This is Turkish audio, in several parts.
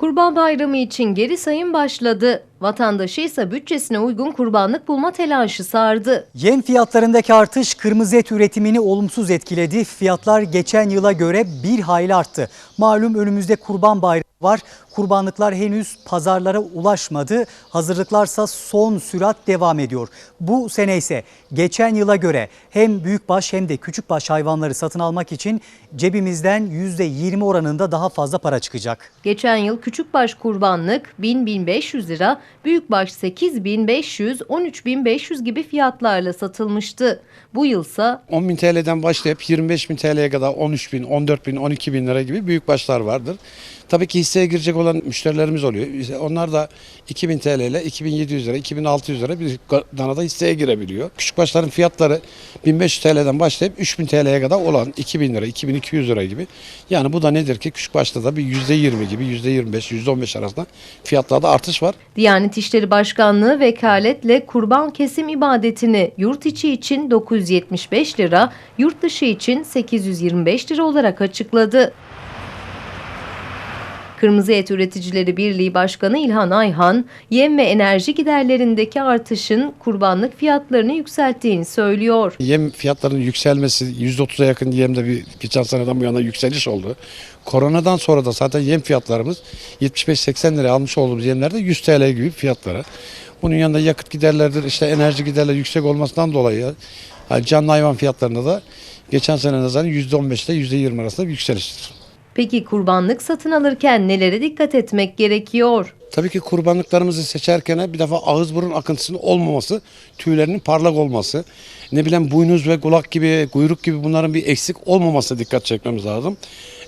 Kurban Bayramı için geri sayım başladı. Vatandaşı ise bütçesine uygun kurbanlık bulma telaşı sardı. Yem fiyatlarındaki artış kırmızı et üretimini olumsuz etkiledi. Fiyatlar geçen yıla göre bir hayli arttı. Malum önümüzde kurban bayramı var. Kurbanlıklar henüz pazarlara ulaşmadı. Hazırlıklarsa son sürat devam ediyor. Bu sene ise geçen yıla göre hem büyükbaş hem de küçükbaş hayvanları satın almak için cebimizden %20 oranında daha fazla para çıkacak. Geçen yıl küçükbaş kurbanlık 1000-1500 lira, büyükbaş 8500, 13500 gibi fiyatlarla satılmıştı. Bu yılsa 10.000 TL'den başlayıp 25.000 TL'ye kadar 13.000, 14.000, 12.000 lira gibi büyük başlar vardır. Tabii ki hisseye girecek olan müşterilerimiz oluyor. Onlar da 2000 TL ile 2700 lira, 2600 lira bir danada hisseye girebiliyor. Küçük başların fiyatları 1500 TL'den başlayıp 3000 TL'ye kadar olan 2000 lira, 2200 lira gibi. Yani bu da nedir ki küçük başta da bir %20 gibi, %25, %15 arasında fiyatlarda artış var. Diyanet İşleri Başkanlığı vekaletle kurban kesim ibadetini yurt içi için 975 lira, yurt dışı için 825 lira olarak açıkladı. Kırmızı Et Üreticileri Birliği Başkanı İlhan Ayhan, yem ve enerji giderlerindeki artışın kurbanlık fiyatlarını yükselttiğini söylüyor. Yem fiyatlarının yükselmesi %30'a yakın yemde bir geçen seneden bu yana yükseliş oldu. Koronadan sonra da zaten yem fiyatlarımız 75-80 liraya almış olduğumuz yemlerde 100 TL gibi fiyatlara. Bunun yanında yakıt giderleridir, işte enerji giderleri yüksek olmasından dolayı canlı hayvan fiyatlarında da geçen sene nazaran %15 ile %20 arasında bir yükseliştir. Peki kurbanlık satın alırken nelere dikkat etmek gerekiyor? Tabii ki kurbanlıklarımızı seçerken bir defa ağız burun akıntısının olmaması, tüylerinin parlak olması, ne bileyim boynuz ve kulak gibi, kuyruk gibi bunların bir eksik olmaması dikkat çekmemiz lazım.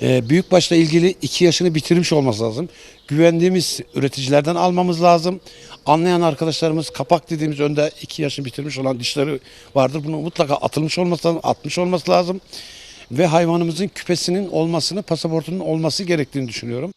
Ee, büyükbaşla ilgili iki yaşını bitirmiş olması lazım. Güvendiğimiz üreticilerden almamız lazım. Anlayan arkadaşlarımız kapak dediğimiz önde iki yaşını bitirmiş olan dişleri vardır. Bunu mutlaka atılmış olması lazım, atmış olması lazım. Ve hayvanımızın küpesinin olmasını, pasaportunun olması gerektiğini düşünüyorum.